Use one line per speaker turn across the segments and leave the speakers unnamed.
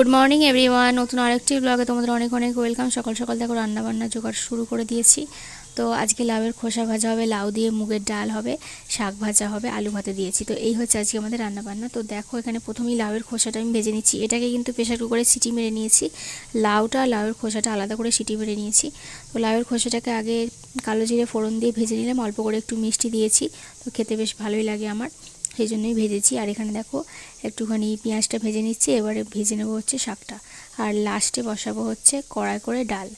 Good morning everyone. নতুন আরেকটি ব্লগে তোমাদের অনেক অনেক ওয়েলকাম। সকাল সকাল দেখো রান্না বান্না জোগাড় শুরু করে দিয়েছি। তো আজকে লাউয়ের খোসা ভাজা হবে, লাউ দিয়ে মুগের ডাল হবে, শাক ভাজা হবে, আলু ভাতে দিয়েছি। তো এই হচ্ছে আজকে আমাদের রান্নাবান্না। তো দেখো এখানে প্রথমেই লাউয়ের খোসাটা আমি ভেজে নিচ্ছি। এটাকে কিন্তু প্রেশার কুকারে সিটি মেরে নিয়েছি। লাউটা, লাউয়ের খোসাটা আলাদা করে সিটি মেরে নিয়েছি। তো লাউয়ের খোসাটাকে আগে কালো জিরে ফোড়ন দিয়ে ভেজে নিলাম। অল্প করে একটু মিষ্টি দিয়েছি। তো খেতে বেশ ভালোই লাগে আমার। সেই জন্যই ভেজেছি। আর এখানে দেখো, একটুখানি পেঁয়াজটা ভেজে নিচ্ছি, এবারে ভেজে নেব হচ্ছে শাকটা। আর লাস্টে বসাবো হচ্ছে কড়াই করে ডাল।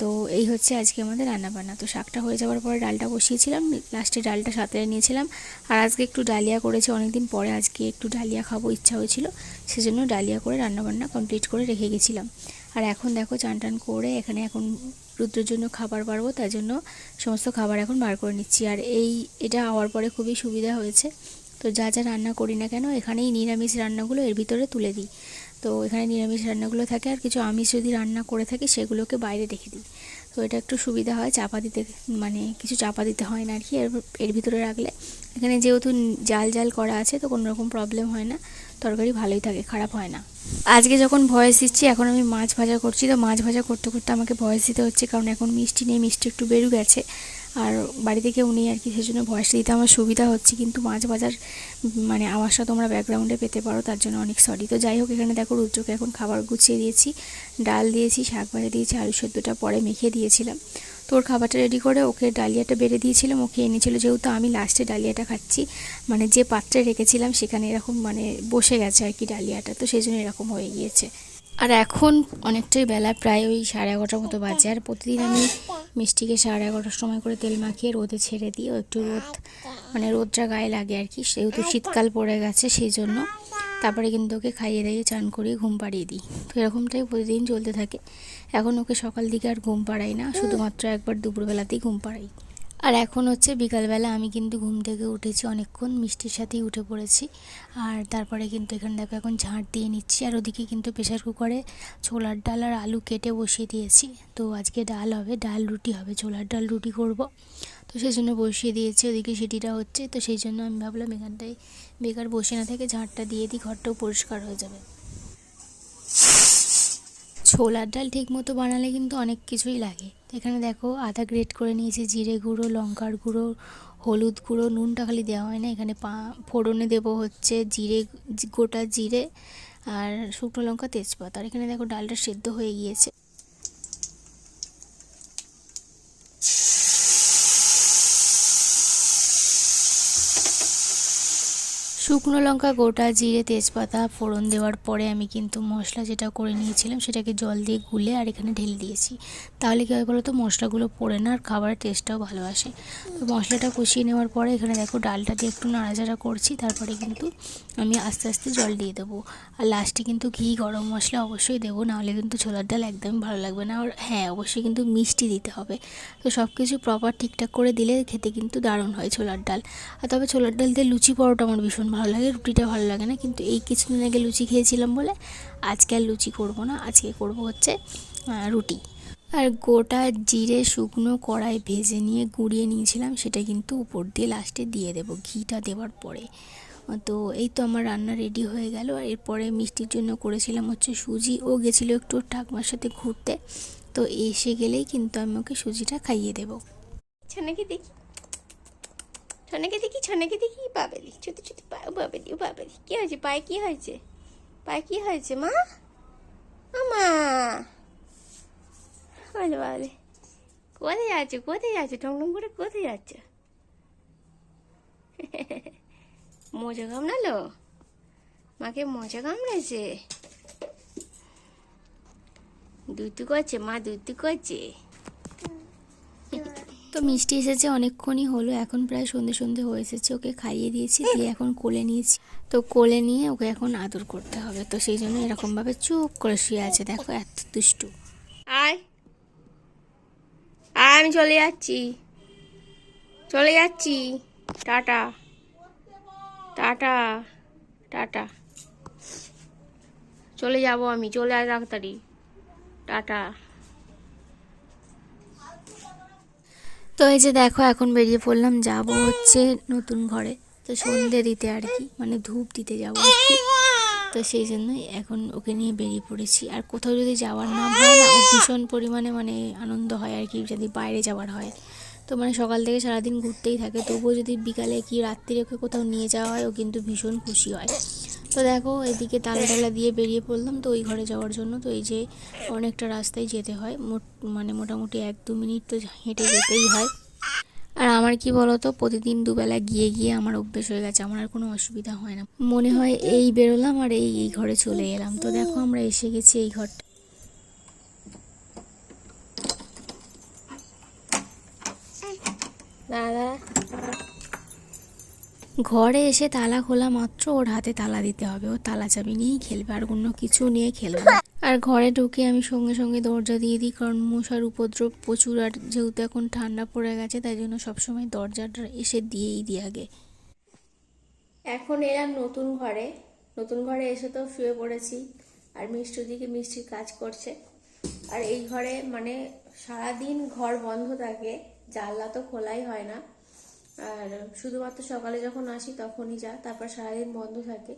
তো এই হচ্ছে আজকে আমাদের রান্নাবান্না। তো শাকটা হয়ে যাওয়ার পরে ডালটা বসিয়েছিলাম, লাস্টে ডালটা সাথে নিয়েছিলাম। আর আজকে একটু ডালিয়া করেছি, অনেকদিন পরে আজকে একটু ডালিয়া খাব, ইচ্ছা হয়েছিল। সেজন্য ডালিয়া করে রান্নাবান্না কমপ্লিট করে রেখে গেছিলাম। আর এখন দেখো চান টান করে এখানে এখন রুদ্রের জন্য খাবার পারব তার জন্য সমস্ত খাবার এখন বার করে নিচ্ছি। আর এই, এটা হওয়ার পরে খুবই সুবিধা হয়েছে। তো যা যা রান্না করি না কেন, এখানেই নিরামিষ রান্নাগুলো এর ভিতরে তুলে দিই। তো এখানে নিরামিষ রান্নাগুলো থাকে আর কিছু আমিষ যদি রান্না করে থাকি সেগুলোকে বাইরে রেখে দিই। তো এটা একটু সুবিধা হয়, চাপা দিতে মানে কিছু চাপা দিতে হয় না আর কি, এর ভিতরে রাখলে। এখানে যেহেতু জাল জাল করা আছে তো কোনো রকম প্রবলেম হয় না, তরকারি ভালোই থাকে, খারাপ হয় না। আজকে যখন ভয়েস দিচ্ছি, এখন আমি মাছ ভাজা করছি। তো মাছ ভাজা করতে করতে আমাকে ভয়েস দিতে হচ্ছে, কারণ এখন মিষ্টি নেই, মিষ্টি একটু বেরু গেছে। আর বাড়িতে কেউ নেই আর কি, সেজন্য ভয়েস দিতে আমার সুবিধা হচ্ছে, কিন্তু মাছ বাজার মানে আওয়াজটা তোমরা ব্যাকগ্রাউন্ডে পেতে পারো, তার জন্য অনেক সরি তো যাই হোক, এখানে দেখো রুদ্রকে এখন খাবার গুছিয়ে দিয়েছি, ডাল দিয়েছি, শাক ভাজা দিয়েছি, আলু সেদ্ধটা পরে মেখে দিয়েছিলাম। তো ওর খাবারটা রেডি করে ওকে ডালিয়াটা বেড়ে দিয়েছিলাম, ওকে এনেছিল যেহেতু আমি লাস্টে ডালিয়াটা খাচ্ছি মানে যে পাত্রে রেখেছিলাম সেখানে এরকম মানে বসে গেছে আর কি ডালিয়াটা, তো সেই জন্য এরকম হয়ে গিয়েছে। আর এখন অনেকটাই বেলা, প্রায় ওই সাড়ে এগারোটার মতো বাজে। আর প্রতিদিন আমি মিষ্টিকে সাড়ে এগারোটার সময় করে তেল মাখিয়ে রোদে ছেড়ে দিই। একটু রোদ মানে রোদটা গায়ে লাগে আর কি সেহেতু শীতকাল পড়ে গেছে সেই জন্য তারপরে কিন্তু ওকে খাইয়ে দাইয়ে চান করিয়ে ঘুম পাড়িয়ে দিই। তো এরকমটাই প্রতিদিন চলতে থাকে। এখন ওকে সকাল দিকে আর ঘুম পাড়াই না, শুধুমাত্র একবার দুপুরবেলাতেই ঘুম পাড়াই। আর এখন হচ্ছে বিকালবেলা আমি কিন্তু ঘুম থেকে উঠেছি অনেকক্ষণ, মিষ্টির সাথেই উঠে পড়েছি। আর তারপরে কিন্তু এখানে দেখো এখন ঝাঁট দিয়ে নিচ্ছি, আর ওদিকে কিন্তু প্রেশার কুকারে ছোলার ডাল আর আলু কেটে বসিয়ে দিয়েছি। তো আজকে ডাল হবে, ডাল রুটি হবে, ছোলার ডাল রুটি করব। তো সেই জন্য বসিয়ে দিয়েছি, ওদিকে সেটিটা হচ্ছে। তো সেই জন্য আমি ভাবলাম এখানটায় বেকার বসে না থেকে ঝাঁটটা দিয়ে দিই, ঘরটাও পরিষ্কার হয়ে যাবে। ছোলার ডাল ঠিক মতো বানালে কিন্তু অনেক কিছুই লাগে। এখানে দেখো আদা গ্রেট করে নিয়েছি, জিরে গুঁড়ো, লঙ্কার গুঁড়ো, হলুদ গুঁড়ো, নুনটা খালি দেওয়া হয় না। এখানে পা, ফোড়নে দেবো হচ্ছে জিরে গোটা জিরে আর শুকনো লঙ্কা, তেজপাতা। আর এখানে দেখো ডালটা সেদ্ধ হয়ে গিয়েছে। শুকনো লঙ্কা, গোটা জিরে, তেজপাতা, ফোড়ন দেওয়ার পরে আমি কিন্তু মশলা যেটা করে নিয়েছিলাম সেটাকে জল দিয়ে গুলে আর এখানে ঢেলে দিয়েছি। তাহলে কী হয় বলো তো, মশলাগুলো পড়ে না আর খাবারের টেস্টটাও ভালো আসে। তো মশলাটা কষিয়ে নেওয়ার পরে এখানে দেখো ডালটা দিয়ে একটু নাড়াচাড়া করছি, তারপরে কিন্তু আমি আস্তে আস্তে জল দিয়ে দেবো। আর লাস্টে কিন্তু ঘি, গরম মশলা অবশ্যই দেবো, নাহলে কিন্তু ছোলার ডাল একদমই ভালো লাগবে না। আর হ্যাঁ অবশ্যই কিন্তু মিষ্টি দিতে হবে। তো সব কিছু প্রপার ঠিকঠাক করে দিলে খেতে কিন্তু দারুণ হয় ছোলার ডাল। আর তবে ছোলার ডাল দিয়ে লুচি পরোটা আমার ভীষণ ভালো লাগে, রুটিটা ভালো লাগে না। কিন্তু এই কিছুদিন আগে লুচি খেয়েছিলাম বলে আজকে আর লুচি করব না। আজকে করব হচ্ছে রুটি। আর গোটা জিরে শুকনো কড়াই ভেজে নিয়ে গুঁড়িয়ে নিয়েছিলাম, সেটা কিন্তু উপর দিয়ে লাস্টে দিয়ে দেবো ঘিটা দেওয়ার পরে। তো এই তো আমার রান্না রেডি হয়ে গেল। আর এরপরে মিষ্টির জন্য করেছিলাম হচ্ছে সুজি। ও গেছিল একটু ঠাকমার সাথে ঘুরতে। তো এসে গেলেই কিন্তু আমি ওকে সুজিটা খাইয়ে দেবো।
নাকি দেখি? ছনাকে দেখি ছনাকে দেখি, বাবেলি, ছোট ছোট পা বাবেলি ও বাবেলি। কি হয়েছে? পায়ে কি হয়েছে? পায়ে কি হয়েছে, মা? ও মা! বলে বাবলে কোথায় যাচ্ছ কোথায় যাচ্ছ টংটং করে কোথায় যাচ্ছ? মজা কামড়ালো? মাকে মজা কামড়েছে দুধ করছে মা দুধ করছে
তো মিষ্টি এসেছে, অনেকক্ষণই হলো। এখন প্রায় সন্ধে সন্ধে হয়ে এসেছে, ওকে খাইয়ে দিয়েছি, দিয়ে এখন কোলে নিয়েছি। তো কোলে নিয়ে ওকে এখন আদর করতে হবে। তো সেই জন্য এরকমভাবে চুপ করে শুয়ে আছে। দেখো এত দুষ্টু।
আয়। আয়, আমি চলে যাচ্ছি। চলে যাচ্ছি। টাটা। টাটা। টাটা। চলে যাব আমি। চলে আয় তাড়াতাড়ি। টাটা।
তো এই যে দেখো, এখন বেরিয়ে পড়লাম, যাব হচ্ছে নতুন ঘরে। তো সন্ধে দিতে আর কি মানে ধূপ দিতে যাব তো সেই জন্যই এখন ওকে নিয়ে বেরিয়ে পড়েছি। আর কোথাও যদি যাওয়ার নাম হয় না, ও ভীষণ পরিমাণে মানে আনন্দ হয় আর কি, যদি বাইরে যাওয়ার হয়। তো মানে সকাল থেকে সারাদিন ঘুরতেই থাকে, তবুও যদি বিকালে কি রাত্রিরে ওকে কোথাও নিয়ে যাওয়া হয়, ও কিন্তু ভীষণ খুশি হয়। তো দেখো, এদিকে তালা টালা দিয়ে বেরিয়ে পড়লাম তো ওই ঘরে যাওয়ার জন্য। তো এই যে অনেকটা রাস্তায় যেতে হয়। মানে মোটামুটি এক দু মিনিট তো হেঁটে যেতেই হয়। আর আমার কি বলতো, প্রতিদিন দুবেলা গিয়ে গিয়ে আমার অভ্যেস হয়ে গেছে। আমার আর কোনো অসুবিধা হয় না। মনে হয় এই বেরোলাম আর এই এই ঘরে চলে এলাম। তো দেখো, আমরা এসে গেছি এই ঘরটা
দাদা
ঘরে এসে তালা খোলা মাত্র, ওর হাতে তালা দিতে হবে। ও তালা চাবি নিয়েই খেলবে, আর অন্য কিছু নিয়ে খেলবে। আর ঘরে ঢুকে আমি সঙ্গে সঙ্গে দরজা দিয়ে দিই, কারণ মশার উপদ্রব প্রচুর, আর যেহেতু এখন ঠান্ডা পড়ে গেছে, তাই জন্য সবসময় দরজাটা এসে দিয়েই দিই আগে।
এখন এলাম নতুন ঘরে। নতুন ঘরে এসে তো শুয়ে পড়েছি, আর মিষ্টি দিকে মিষ্টির কাজ করছে। আর এই ঘরে মানে সারাদিন ঘর বন্ধ থাকে, জানলা তো খোলাই হয় না। আর শুধুমাত্র সকালে যখন আসি তখনই যা, তারপর সারাদিন বন্ধ থাকে।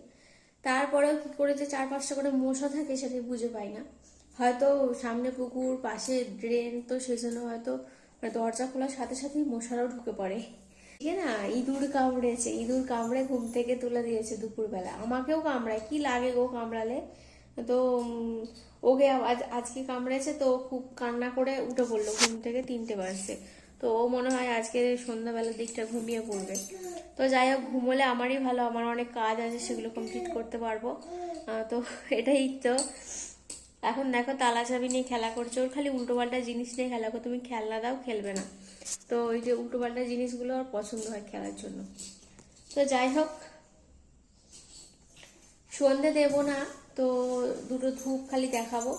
তারপরেও কি করে যে চার পাঁচটা করে মশা থাকে সেটা বুঝে পাই না। হয়তো সামনে পুকুর, পাশে ড্রেন, তো সেই জন্য হয়তো মানে দরজা খোলার সাথে সাথেই মশারাও ঢুকে পড়ে। ঠিক না, ইঁদুর কামড়েছে, ইঁদুর কামড়ে ঘুম থেকে তুলে দিয়েছে দুপুরবেলা। আমাকেও কামড়ায়, কি লাগে গো কামড়ালে? তো ওকে আজ, আজকে কামড়েছে তো খুব কান্না করে উঠে পড়ল, ঘুম থেকে তিনটে বাজছে তো ও মনে হয় আজকে সন্ধ্যাবেলার দিকটা ঘুমিয়ে পড়বে। তো যাই হোক, ঘুমোলে আমারই ভালো, আমার অনেক কাজ আছে, সেগুলো কমপ্লিট করতে পারব। তো এটাই তো। এখন দেখো তালা চাবি নিয়ে খেলা করছে। ওর খালি উল্টোপাল্টা জিনিস নিয়ে খেলা করো তুমি খেলনা দাও, খেলবে না। তো ওই যে উল্টোপাল্টা জিনিসগুলো ওর পছন্দ হয় খেলার জন্য। তো যাই হোক, সন্ধে দেব না, তো দুটো ধূপ খালি দেখাবো।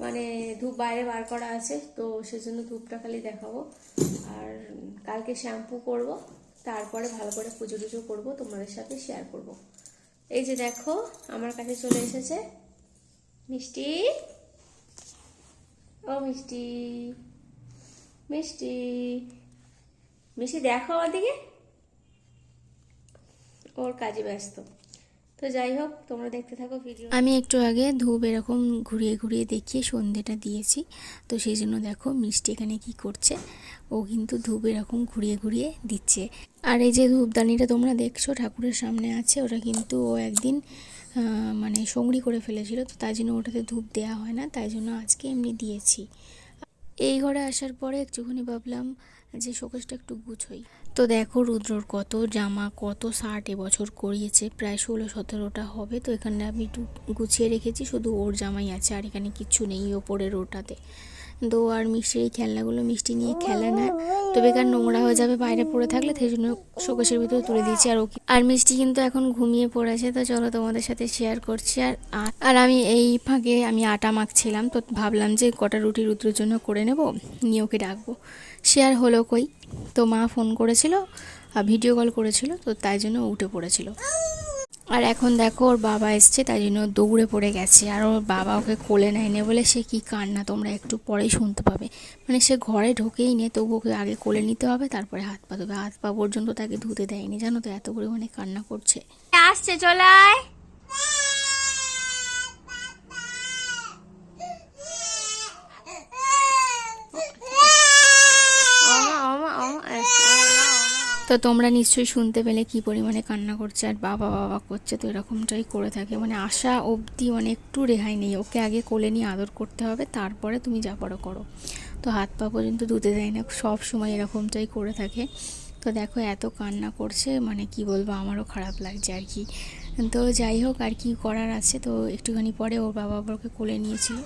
মানে ধূপ বাইরে বার করা আছে, তো সেজন্য ধূপটা খালি দেখাবো। আর কালকে শ্যাম্পু করব, তারপরে ভালো করে পুজো টুজো করব, তোমাদের সাথে শেয়ার করব। এই যে দেখো, আমার কাছে চলে এসেছে। মিষ্টি? ও মিষ্টি। মিষ্টি। মিষ্টি, দেখো আমার দিকে ওর কাজে ব্যস্ত। তো যাই হোক, তোমরা দেখতে থাকো ভিডিও
আমি একটু আগে ধূপ এরকম ঘুরিয়ে ঘুরিয়ে দেখিয়ে সন্ধেটা দিয়েছি। তো সেই জন্য দেখো মিষ্টি এখানে কি করছে। ও কিন্তু ধূপ এরকম ঘুরিয়ে ঘুরিয়ে দিচ্ছে। আর এই যে ধূপদানিটা তোমরা দেখছ, ঠাকুরের সামনে আছে, ওটা কিন্তু ও একদিন মানে সঙ্গড়ি করে ফেলেছিল। তো তাই জন্য ওটাতে ধূপ দেওয়া হয় না, তাই জন্য আজকে এমনি দিয়েছি। এই ঘরে আসার পরে একটুখানি ভাবলাম যে শোকেসটা একটু গুছোই। তো দেখো রুদ্রর কত জামা, কত শার্ট এবছর করিয়েছে প্রায় ষোলো সতেরোটা হবে। তো এখানে আমি একটু গুছিয়ে রেখেছি, শুধু ওর জামাই আছে আর এখানে কিচ্ছু নেই ওপরের ওটাতে। তো আর মিষ্টির এই খেলনাগুলো মিষ্টি নিয়ে খেলে না। তো বেকার নোংরা হয়ে যাবে, বাইরে পড়ে থাকলে সেই জন্য শোকেশের ভিতরে তুলে দিয়েছি আর ওকে। আর মিষ্টি কিন্তু এখন ঘুমিয়ে পড়েছে, তো চলো তোমাদের সাথে শেয়ার করছি। আর আর আমি এই ফাঁকে আমি আটা মাখছিলাম, তো ভাবলাম যে কটা রুটি রুদ্রের জন্য করে নেব, নিয়ে ওকে ডাকবো। শেয়ার হলো কই? তো মা ফোন করেছিল, আর ভিডিও কল করেছিল, তো তাই জন্য উঠে পড়েছিল। আর এখন দেখো ওর বাবা এসছে, তাই জন্য দৌড়ে পড়ে গেছে। আর ওর বাবা ওকে কোলে নেয়নি বলে সে কি কান্না, তোমরা একটু পরেই শুনতে পাবে। মানে সে ঘরে ঢোকেই নে, তবু ওকে আগে কোলে নিতে হবে, তারপরে হাত পা ধোবে হাত পা পর্যন্ত তাকে ধুতে দেয়নি, জানো তো এত পরিমাণে কান্না করছে।
আসছে চলায়
তো তোমরা নিশ্চয়ই শুনতে পেলে কি পরিমাণে কান্না করছে আর বাবা বাবা করছে, তো এরকমটাই করে থাকে। মানে আশা অবধি মানে একটু রেহাই নেই। ওকে আগে কোলে নিয়ে আদর করতে হবে, তারপরে তুমি যা পারো করো। তো হাত পা পর্যন্ত ধুতে দেয় না, সব সময় এরকমটাই করে থাকে। তো দেখো এত কান্না করছে মানে কি বলব, আমারও খারাপ লাগছে আর কি। তো যাই হোক, আর কি করার আছে, তো একটুখানি পরে ওর বাবা ওকে কোলে নিয়েছিল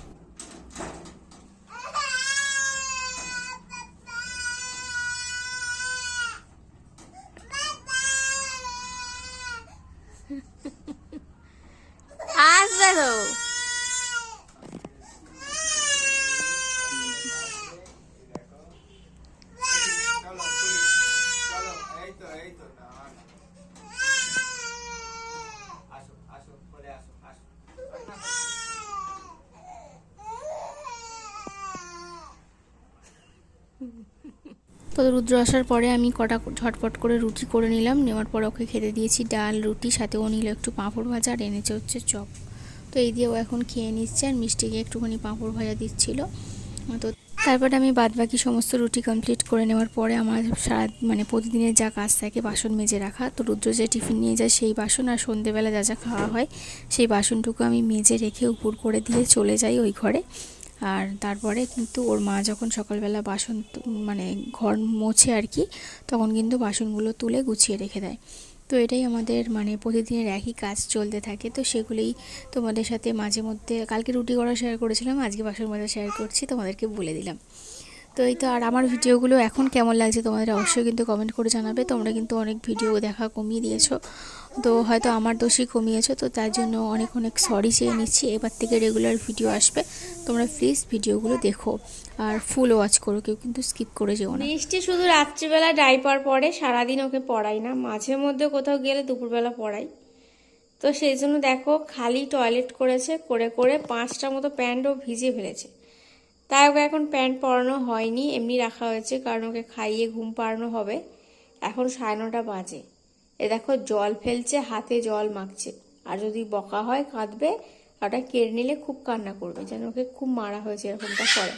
আসবে তো
চলো পুলিশ চলো এই তো এই তো না আসো আসো বলে আসো আসো
তো রুদ্র আসার পরে আমি কটা ঝটপট করে রুটি করে নিলাম। নেওয়ার পর ওকে খেতে দিয়েছি ডাল, রুটি, সাথে ও নিল একটু পাঁপড় ভাজা আর এনেছে হচ্ছে চপ। তো এই দিয়ে ও এখন খেয়ে নিচ্ছে আর মিষ্টিকে একটুখানি পাঁপড় ভাজা দিচ্ছিল। তো তারপরে আমি বাদ বাকি সমস্ত রুটি কমপ্লিট করে নেওয়ার পরে আমার সারা মানে প্রতিদিনের যা কাজ থাকে বাসন মেজে রাখা। তো রুদ্র যে টিফিন নিয়ে যায় সেই বাসন আর সন্ধেবেলা যা যা খাওয়া হয় সেই বাসনটুকু আমি মেজে রেখে উপর করে দিয়ে চলে যাই ওই ঘরে। আর তারপরে কিন্তু ওর মা যখন সকালবেলা বাসন মানে ঘর মোছে আর কি, তখন কিন্তু বাসনগুলো তুলে গুছিয়ে রেখে দেয়। তো এটাই আমাদের মানে প্রতিদিনের একই কাজ চলতে থাকে। তো সেগুলোই তোমাদের সাথে মাঝে মধ্যে, কালকে রুটি করা শেয়ার করেছিলাম, আজকে বাসন মাজা শেয়ার করছি, তোমাদেরকে বলে দিলাম। তো এই তো, আর আমার ভিডিওগুলো এখন কেমন লাগছে তোমাদের অবশ্যই কিন্তু কমেন্ট করে জানাবে। তোমরা কিন্তু অনেক ভিডিও দেখা কমিয়ে দিয়েছ। তো হয়তো আমার দোষই কমিয়েছো, তো তার জন্য অনেক অনেক সরি চেয়ে নিচ্ছি। এবার থেকে রেগুলার ভিডিও আসবে। তোমরা প্লিজ ভিডিওগুলো দেখো আর ফুল ওয়াচ করো, কেউ কিন্তু স্কিপ করে যেও না।
বৃষ্টি শুধু রাত্রিবেলা ডাইপার পরে, সারাদিন ওকে পড়াই না। মাঝে মধ্যে কোথাও গেলে দুপুরবেলা পড়াই। তো সেই জন্য দেখো, খালি টয়লেট করেছে, করে করে পাঁচটা মতো প্যান্টও ভিজে ফেলেছে। তাই ওকে এখন প্যান্ট পরানো হয়নি, এমনি রাখা হয়েছে, কারণ ওকে খাইয়ে ঘুম পাড়ানো হবে। এখন সাড়ে নটা বাজে। এ দেখো, জল ফেলছে, হাতে জল মাখছে। আর যদি বকা হয়, কাঁদবে, ওটা কেড়ে নিলে খুব কান্না করবে, যেন ওকে খুব মারা হয়েছে এরকমটা করে।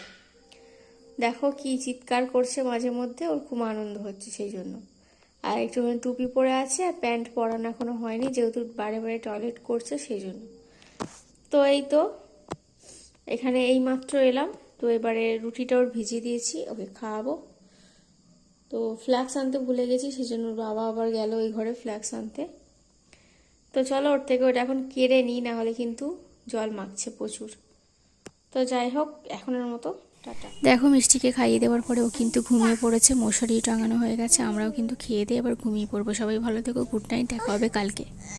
দেখো কি চিৎকার করছে মাঝে মধ্যে, ওর খুব আনন্দ হচ্ছে সেই জন্য। আর একটুখানি টুপি পরে আছে, আর প্যান্ট পরানো এখনও হয়নি, যেহেতু বারে বারে টয়লেট করছে সেই জন্য। তো এই তো, এখানে এই মাত্র এলাম। তো এবারে রুটিটা ওর ভিজিয়ে দিয়েছি, ওকে খাওয়াবো। তো ফ্ল্যাক্স আনতে ভুলে গেছি সেই জন্য বাবা আবার গেল ওই ঘরে ফ্ল্যাক্স আনতে। তো চলো ওর থেকে ওটা এখন কেড়ে নিই না হলে কিন্তু জল মাখছে প্রচুর। তো যাই হোক, এখনের মতো, টাটা।
দেখো মিষ্টিকে খাইয়ে দেওয়ার পরে ও কিন্তু ঘুমিয়ে পড়েছে, মশারি টাঙানো হয়ে গেছে, আমরাও কিন্তু খেয়ে দিয়ে এবার ঘুমিয়ে পড়ব। সবাই ভালো থেকো গুড নাইট দেখা হবে কালকে।